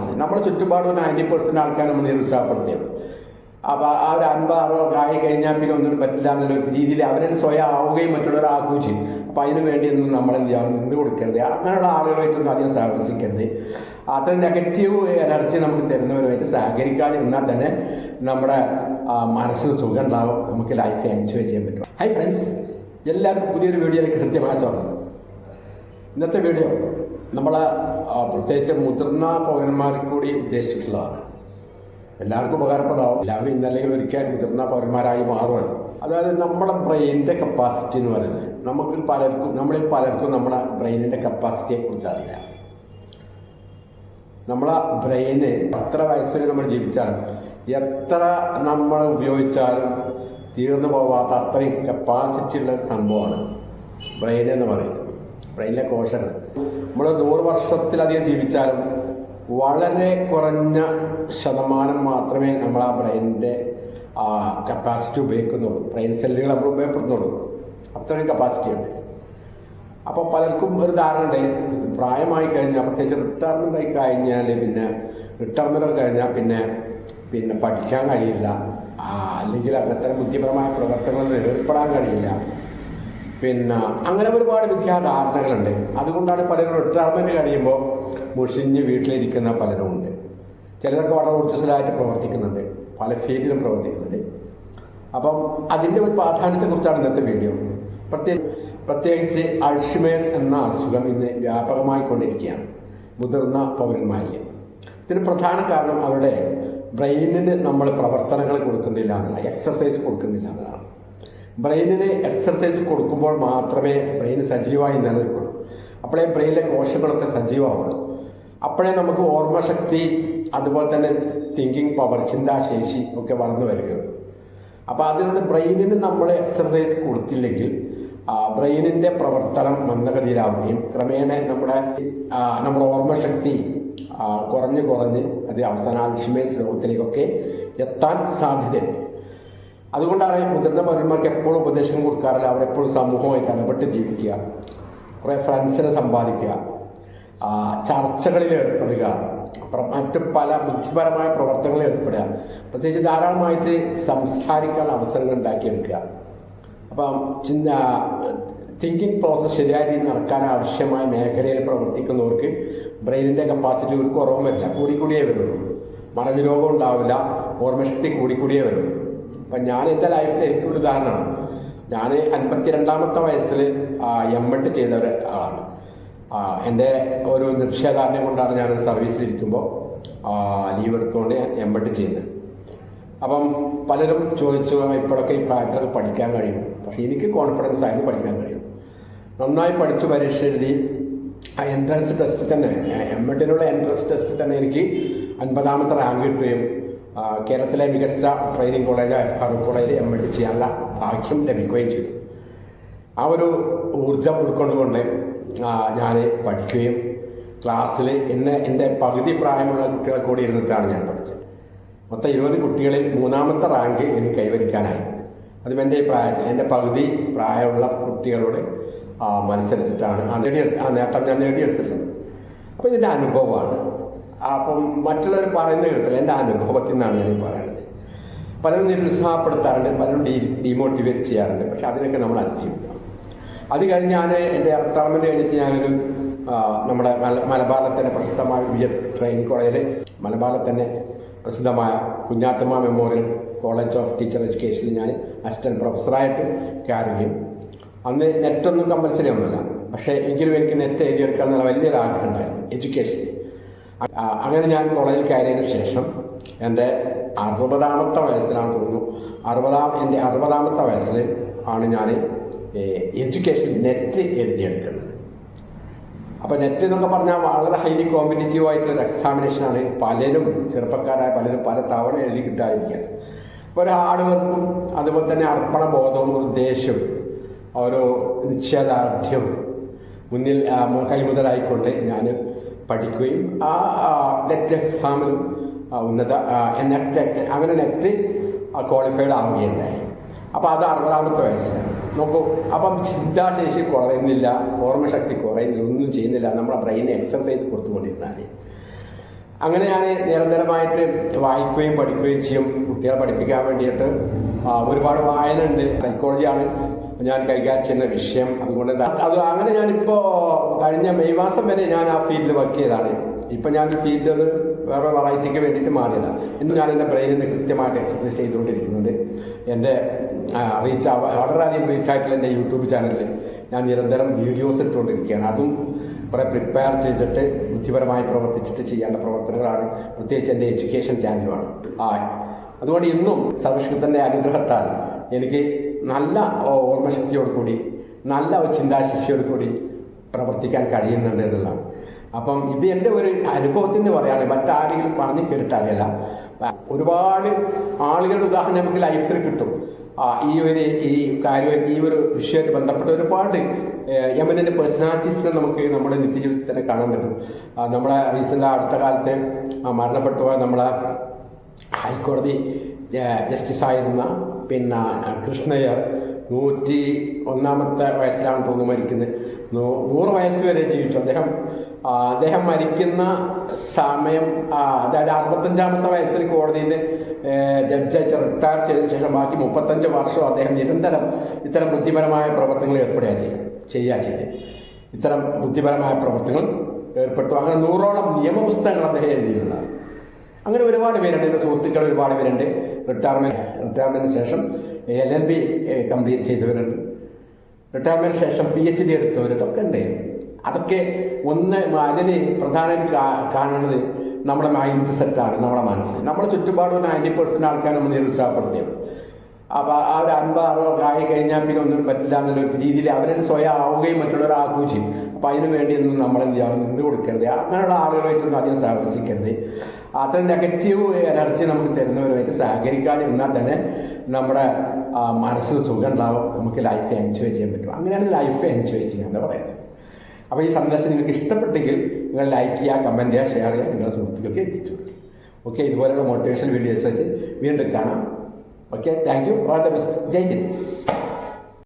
മനസ്സ് നമ്മുടെ ചുറ്റുപാടും നയന്റി പെർസെന്റ് ആൾക്കാർ നമ്മൾ നിരുത്സാഹപ്പെടുത്തിയത്. അപ്പോൾ ആ ഒരു അൻപത് അറുപത് ആയി കഴിഞ്ഞാൽ പിന്നെ ഒന്നിനും പറ്റില്ല എന്നുള്ള രീതിയിൽ അവരെ സ്വയം ആവുകയും മറ്റുള്ളവർ ആക്കുകയും ചെയ്യും. അപ്പോൾ അതിന് വേണ്ടിയൊന്നും നമ്മൾ എന്ത് ചെയ്യാം നിന്ന് കൊടുക്കരുത്. അങ്ങനെയുള്ള ആളുകളായിട്ടൊന്നും അധികം സഹകരിക്കരുത് അത്ര നെഗറ്റീവ് എനർജി നമുക്ക് തരുന്നവരുമായിട്ട് സഹകരിക്കാതിരുന്നാൽ തന്നെ നമ്മുടെ മനസ്സിന് സുഖം ഉണ്ടാവും. നമുക്ക് ലൈഫ് എൻജോയ് ചെയ്യാൻ പറ്റും. ഹൈ ഫ്രണ്ട്സ് എല്ലാവർക്കും പുതിയൊരു വീഡിയോയിൽ കൃത്യമായ സ്വാഗതം. ഇന്നത്തെ വീഡിയോ നമ്മൾ പ്രത്യേകിച്ച് മുതിർന്ന പൗരന്മാർക്ക് കൂടി ഉദ്ദേശിച്ചിട്ടുള്ളതാണ്. എല്ലാവർക്കും ഉപകാരപ്രദമാവും. എല്ലാവരും ഇന്നല്ലെങ്കിൽ ഒരിക്കൽ മുതിർന്ന പൗരന്മാരായി മാറുമല്ലോ അതായത് നമ്മുടെ ബ്രെയിനിന്റെ കപ്പാസിറ്റി എന്ന് പറയുന്നത് നമുക്ക് പലർക്കും നമ്മളിൽ പലർക്കും നമ്മുടെ ബ്രെയിനിന്റെ കപ്പാസിറ്റിയെ കുറിച്ച് അറിയില്ല. നമ്മളെ ബ്രെയിന് എത്ര വയസ്സിൽ നമ്മൾ ജീവിച്ചാലും എത്ര നമ്മൾ ഉപയോഗിച്ചാലും തീർന്നു പോവാത്ത അത്രയും കപ്പാസിറ്റി ഉള്ള ഒരു സംഭവമാണ് ബ്രെയിൻ എന്ന് പറയുന്നത്. ബ്രെയിനിലെ കോശങ്ങൾ. നമ്മൾ നൂറ് വർഷത്തിലധികം ജീവിച്ചാലും വളരെ കുറഞ്ഞ ശതമാനം മാത്രമേ നമ്മൾ ആ ബ്രെയിനിന്റെ കപ്പാസിറ്റി ഉപയോഗിക്കുന്നുള്ളൂ. ബ്രെയിൻ സെല്ലുകൾ നമ്മൾ ഉപയോഗപ്പെടുത്തുന്നുള്ളൂ. അത്രയും കപ്പാസിറ്റി ഉണ്ട്. അപ്പോൾ പലർക്കും ഒരു ധാരണ ഉണ്ട്. പ്രായമായി കഴിഞ്ഞാൽ പ്രത്യേകിച്ച് റിട്ടയർമെന്റ് ആയി കഴിഞ്ഞാൽ പിന്നെ റിട്ടയർമെന്റ് കഴിഞ്ഞാൽ പിന്നെ പിന്നെ പഠിക്കാൻ കഴിയില്ല. ആ, അല്ലെങ്കിൽ അങ്ങനത്തെ ബുദ്ധിപരമായ പ്രവർത്തനങ്ങളിൽ ഏർപ്പെടാൻ കഴിയില്ല. പിന്നെ അങ്ങനെ ഒരുപാട് മിഥ്യാധാരണകളുണ്ട് അതുകൊണ്ടാണ് പലരും റിട്ടയർമെന്റ് കഴിയുമ്പോൾ മുഷിഞ്ഞ് വീട്ടിലിരിക്കുന്ന പലരും ഉണ്ട്. ചിലരൊക്കെ വളരെ ഊർജസ്വലായിട്ട് പ്രവർത്തിക്കുന്നുണ്ട്. പല ഫീൽഡിലും പ്രവർത്തിക്കുന്നുണ്ട്. അപ്പം അതിന്റെ ഒരു പ്രാധാന്യത്തെക്കുറിച്ചാണ് ഇന്നത്തെ വീഡിയോ പ്രത്യേക പ്രത്യേകിച്ച് അൾഷിമേഴ്സ് എന്ന അസുഖം ഇന്ന് വ്യാപകമായി കൊണ്ടിരിക്കുകയാണ്. മുതിർന്ന പൗരന്മാരിൽ. ഇതിന് പ്രധാന കാരണം അവരുടെ ബ്രെയിനിന് നമ്മൾ പ്രവർത്തനങ്ങൾ കൊടുക്കുന്നില്ല എന്നതാണ് എക്സസൈസ് കൊടുക്കുന്നില്ല എന്നതാണ് ബ്രെയിനിന് എക്സർസൈസ് കൊടുക്കുമ്പോൾ മാത്രമേ ബ്രെയിൻ സജീവമായി നിലനിൽക്കുള്ളൂ. അപ്പോഴേ ബ്രെയിനിലെ കോശങ്ങളൊക്കെ സജീവമാവുള്ളൂ. അപ്പോഴേ നമുക്ക് ഓർമ്മശക്തി അതുപോലെ തന്നെ തിങ്കിങ് പവർ ചിന്താശേഷി ഒക്കെ വളർന്നു വരികയുള്ളൂ. അപ്പോൾ അതിനുള്ള ബ്രെയിനിന് നമ്മൾ എക്സർസൈസ് കൊടുത്തില്ലെങ്കിൽ ബ്രെയിനിന്റെ പ്രവർത്തനം മന്ദഗതിയിലാവുകയും ക്രമേണ നമ്മുടെ നമ്മുടെ ഓർമ്മശക്തി കുറഞ്ഞ് കുറഞ്ഞ് അത് അവസാന അൽഷിമേഴ്സ് രോഗത്തിലേക്കൊക്കെ എത്താൻ സാധ്യതയുണ്ട്. അതുകൊണ്ടാണ് മുതിർന്ന പൗരന്മാർക്ക് എപ്പോഴും ഉപദേശം കൊടുക്കാറില്ല. അവരെപ്പോഴും സമൂഹമായിട്ട് ഇടപെട്ട് ജീവിക്കുക. കുറേ ഫ്രണ്ട്സിനെ സമ്പാദിക്കുക. ചർച്ചകളിൽ ഏർപ്പെടുക. മറ്റ് പല ബുദ്ധിപരമായ പ്രവർത്തനങ്ങളിൽ ഏർപ്പെടുക. പ്രത്യേകിച്ച് ധാരാളമായിട്ട് സംസാരിക്കാനുള്ള അവസരങ്ങൾ ഉണ്ടാക്കിയെടുക്കുക. അപ്പം ചിന്ത തിങ്കിങ് പ്രോസസ്സ് ശരിയായ രീതിയിൽ നടക്കാൻ ആവശ്യമായ മേഖലയിൽ പ്രവർത്തിക്കുന്നവർക്ക് ബ്രെയിനിന്റെ കപ്പാസിറ്റി ഒരു കുറവും വരില്ല. കൂടിക്കൂടിയേ വരുള്ളൂ. മറവി രോഗം ഉണ്ടാവില്ല. ഓർമ്മശക്തി കൂടിക്കൂടിയേ വരുള്ളൂ. അപ്പം ഞാൻ എന്റെ ലൈഫിൽ എനിക്കൊരു ഉദാഹരണമാണ്. ഞാൻ അൻപത്തിരണ്ടാമത്തെ വയസ്സിൽ എം എഡ് ചെയ്ത ഒരു ആളാണ്. എന്റെ ഒരു നിക്ഷേധാരണം കൊണ്ടാണ് ഞാൻ സർവീസിലിരിക്കുമ്പോൾ ലീവ് എടുത്തുകൊണ്ട് എം എഡ് ചെയ്യുന്നത് അപ്പം പലരും ചോദിച്ചു ഇപ്പോഴൊക്കെ ഈ പ്രായത്തിലൊക്കെ പഠിക്കാൻ കഴിയും. പക്ഷേ എനിക്ക് കോൺഫിഡൻസ് ആയിരുന്നു പഠിക്കാൻ കഴിയും. നന്നായി പഠിച്ചു പരീക്ഷ എഴുതി ആ എൻട്രൻസ് ടെസ്റ്റ് തന്നെ എം എഡിനുള്ള എൻട്രൻസ് ടെസ്റ്റ് തന്നെ എനിക്ക് അൻപതാമത്തെ റാങ്ക് കിട്ടുകയും കേരളത്തിലെ മികച്ച training college Farook college M Ed ചെയ്യാനുള്ള ഭാഗ്യം ലഭിക്കുകയും ചെയ്തു. ആ ഒരു ഊർജം ഉൾക്കൊണ്ടുകൊണ്ട് ഞാൻ പഠിക്കുകയും ക്ലാസ്സിൽ എന്നെ എന്റെ പകുതി പ്രായമുള്ള കുട്ടികളെ കൂടി ഇരുന്നിട്ടാണ് ഞാൻ പഠിച്ചത്. മൊത്തം ഇരുപത് കുട്ടികളിൽ മൂന്നാമത്തെ റാങ്ക് എനിക്ക് കൈവരിക്കാനായി. അതും എന്റെ പ്രായത്തിൽ എന്റെ പകുതി പ്രായമുള്ള കുട്ടികളോട് മത്സരിച്ചിട്ടാണ് ആ നേടിയെടുത്ത ആ നേട്ടം ഞാൻ നേടിയെടുത്തിട്ടുള്ളത്. അപ്പോൾ ഇതിന്റെ അനുഭവമാണ്. അപ്പം മറ്റുള്ളവർ പറയുന്നത് കേട്ടില്ല. എന്റെ അനുഭവത്തിൽ നിന്നാണ് ഞാൻ പറയുന്നത്. പലരും നിരുത്സാഹപ്പെടുത്താറുണ്ട് പലരും ഡീ ഡീമോട്ടിവേറ്റ് ചെയ്യാറുണ്ട് പക്ഷെ അതിനൊക്കെ നമ്മൾ അതിജീവിക്കണം. അത് കഴിഞ്ഞ് ഞാൻ എന്റെ റിട്ടയർമെന്റ് കഴിഞ്ഞിട്ട് ഞാനൊരു നമ്മുടെ മല മലബാറിലെ പ്രസിദ്ധമായ വി ട്രെയിനിങ് കോളേജിൽ മലബാറിലെ തന്നെ പ്രസിദ്ധമായ Kunhathamma memorial college of teacher എഡ്യൂക്കേഷനിൽ ഞാൻ അസിസ്റ്റന്റ് പ്രൊഫസറായിട്ട് കയറുകയും. അന്ന് നെറ്റൊന്നും കമ്പൽസറി ഒന്നുമില്ല. പക്ഷേ എങ്കിലും എനിക്ക് നെറ്റ് എഴുതിയെടുക്കാൻ വലിയൊരു ആഗ്രഹം ഉണ്ടായിരുന്നു എഡ്യൂക്കേഷനിൽ. അങ്ങനെ ഞാൻ കോളേജിൽ കയറിയതിനു ശേഷം എന്റെ അറുപതാമത്തെ വയസ്സിലാണ് തോന്നുന്നു. അറുപതാം എന്റെ അറുപതാമത്തെ വയസ്സിൽ ആണ് ഞാൻ എഡ്യൂക്കേഷൻ നെറ്റ് എഴുതിയെടുക്കുന്നത്. അപ്പോൾ നെറ്റ് എന്നൊക്കെ പറഞ്ഞാൽ വളരെ ഹൈലി കോമ്പറ്റീറ്റീവ് ആയിട്ടുള്ള എക്സാമിനേഷനാണ് പലരും ചെറുപ്പക്കാരായ പലരും പല തവണ എഴുതി കിട്ടാതിരിക്കുകയാണ് അപ്പോൾ ഒരു ഹാർഡ് വർക്കും അതുപോലെ തന്നെ അർപ്പണ ബോധവും ഉദ്ദേശവും ഒരു നിശ്ചയദാർഢ്യം മുന്നിൽ കൈമുതലായിക്കൊണ്ട് ഞാൻ പഠിക്കുകയും ആ നെറ്റ് എക്സാമിലും ഉന്നത നെറ്റ് അങ്ങനെ നെറ്റ് ക്വാളിഫൈഡ് ആവുകയുണ്ടായി. അപ്പോൾ അത് അറുപതാമത്തെ വയസ്സിലാണ്. നോക്കൂ അപ്പം ചിന്താശേഷി കുറയുന്നില്ല ഓർമ്മശക്തി കുറയുന്നില്ല ഒന്നും ചെയ്യുന്നില്ല നമ്മുടെ ബ്രെയിൻ എക്സസൈസ് കൊടുത്തുകൊണ്ടിരുന്നാൽ. അങ്ങനെ ഞാൻ നിരന്തരമായിട്ട് വായിക്കുകയും പഠിക്കുകയും ചെയ്യും. കുട്ടികളെ പഠിപ്പിക്കാൻ വേണ്ടിയിട്ട് ഒരുപാട് വായന ഉണ്ട് സൈക്കോളജിയാണ് ഞാൻ കൈകാര്യം ചെയ്യുന്ന വിഷയം അതുകൊണ്ട് അത് അങ്ങനെ ഞാനിപ്പോൾ കഴിഞ്ഞ മെയ് മാസം വരെ ഞാൻ ആ ഫീൽഡിൽ വർക്ക് ചെയ്തതാണ്. ഇപ്പം ഞാൻ ഫീൽഡ് അത് വേറെ വെറൈറ്റിക്ക് വേണ്ടിയിട്ട് മാറിയതാണ് ഇന്ന് ഞാൻ എന്റെ ബ്രെയിനിൽ കൃത്യമായിട്ട് എക്സസൈസ് ചെയ്തുകൊണ്ടിരിക്കുന്നുണ്ട്. എന്റെ റീച്ച് വളരെയധികം റീച്ച് ആയിട്ടുള്ള എന്റെ യൂട്യൂബ് ചാനലിൽ ഞാൻ നിരന്തരം വീഡിയോസ് ഇട്ടുകൊണ്ടിരിക്കുകയാണ്. അതും കുറേ പ്രിപ്പയർ ചെയ്തിട്ട് ബുദ്ധിപരമായി പ്രവർത്തിച്ചിട്ട് ചെയ്യേണ്ട പ്രവർത്തനങ്ങളാണ്. പ്രത്യേകിച്ച് എന്റെ എഡ്യൂക്കേഷൻ ചാനലുമാണ് ആ അതുകൊണ്ട് ഇന്നും സർവശക്തന്റെ അനുഗ്രഹത്താൽ എനിക്ക് നല്ല ഓർമ്മശക്തിയോട് കൂടി നല്ല ചിന്താശേഷിയോട് കൂടി പ്രവർത്തിക്കാൻ കഴിയുന്നുണ്ട് എന്നുള്ളതാണ്. അപ്പം ഇത് എന്റെ ഒരു അനുഭവത്തിൽ നിന്ന് പറയുകയാണ് മറ്റാരെങ്കിലും പറഞ്ഞു കേട്ടിട്ടറിയില്ല. ഒരുപാട് ആളുകളുടെ ഉദാഹരണം നമുക്ക് ലൈഫിൽ കിട്ടും. ആ, ഈ ഒരു ഈ കാര്യം ഈ ഒരു വിഷയമായിട്ട് ബന്ധപ്പെട്ട ഒരുപാട് എമനന്റെ പേഴ്സണാലിറ്റീസിനെ നമുക്ക് നമ്മുടെ നിത്യജീവിതത്തിൽ തന്നെ കാണാൻ പറ്റും. നമ്മളെ റീസെന്റ് അടുത്ത കാലത്ത് മരണപ്പെട്ടു നമ്മളെ ഹൈക്കോടതി ജസ്റ്റിസായിരുന്ന പിന്നെ കൃഷ്ണയ്യർ നൂറ്റി ഒന്നാമത്തെ വയസ്സിലാണ് തോന്നുന്നു മരിക്കുന്നത്. നൂ- നൂറ് വയസ്സ് വരെ ജീവിച്ചു. അദ്ദേഹം അദ്ദേഹം മരിക്കുന്ന സമയം അതായത് അറുപത്തഞ്ചാമത്തെ വയസ്സിൽ കോടതിയിൽ ജഡ്ജായിട്ട് റിട്ടയർ ചെയ്തതിനു ശേഷം ബാക്കി മുപ്പത്തഞ്ച് വർഷം അദ്ദേഹം നിരന്തരം ഇത്തരം ബുദ്ധിപരമായ പ്രവർത്തനങ്ങൾ ഏർപ്പെടുക ചെയ്യും ചെയ്യുക ചെയ്ത്. ഇത്തരം ബുദ്ധിപരമായ പ്രവർത്തനങ്ങൾ ഏർപ്പെട്ടു. അങ്ങനെ നൂറോളം നിയമപുസ്തകങ്ങൾ അദ്ദേഹം എഴുതിയിട്ടുണ്ടാകും അങ്ങനെ ഒരുപാട് പേരുണ്ട്. എന്റെ സുഹൃത്തുക്കൾ ഒരുപാട് പേരുണ്ട്. റിട്ടയർമെന്റ് റിട്ടയർമെന്റിന് ശേഷം എൽ എൽ ബി കംപ്ലീറ്റ് ചെയ്തവരുണ്ട്. റിട്ടയർമെന്റിന് ശേഷം പി എച്ച് ഡി എടുത്തവരൊക്കെ ഉണ്ട്. അതൊക്കെ ഒന്ന് അതിന് പ്രധാനമായിട്ട് കാണുന്നത് നമ്മുടെ മൈൻഡ് സെറ്റാണ് നമ്മുടെ മനസ്സ്. നമ്മുടെ ചുറ്റുപാടും നയന്റി പെർസെന്റ് ആൾക്കാർ നമ്മൾ നിരുത്സാഹപ്പെടുത്തിയത് അപ്പോൾ ആ ഒരു അൻപത് അറുപത് ആയി കഴിഞ്ഞാൽ പിന്നെ ഒന്നും പറ്റില്ല എന്നുള്ള രീതിയിൽ അവരെ സ്വയം ആവുകയും മറ്റുള്ളവർ ആക്കുകയും ചെയ്യും അപ്പൊ അതിനു വേണ്ടി ഒന്നും നമ്മൾ എന്ത് ചെയ്യണം? നിന്ന് കൊടുക്കരുത്. അങ്ങനെയുള്ള ആളുകളായിട്ടൊന്നും അധികം സഹവസിക്കരുത്. അത്ര നെഗറ്റീവ് എനർജി നമുക്ക് തരുന്നവരുമായിട്ട് സഹകരിക്കാതിരുന്നാൽ തന്നെ നമ്മുടെ മനസ്സ് സുഖം ഉണ്ടാവും നമുക്ക് ലൈഫ് എൻജോയ് ചെയ്യാൻ പറ്റും. അങ്ങനെയാണ് ലൈഫ് എൻജോയ് ചെയ്യാന്ന് പറയുന്നത്. അപ്പോൾ ഈ സന്ദേശം നിങ്ങൾക്ക് ഇഷ്ടപ്പെട്ടെങ്കിൽ നിങ്ങൾ ലൈക്ക് ചെയ്യുക കമന്റ് ചെയ്യുക ഷെയർ ചെയ്യുക നിങ്ങളുടെ സുഹൃത്തുക്കൾക്ക് എത്തിച്ചു കൊടുക്കുക. ഓക്കെ ഇതുപോലെയുള്ള മോട്ടിവേഷൻ വീഡിയോസ് വെച്ച് വീണ്ടും കാണാം. Okay, thank you. All the best. Jai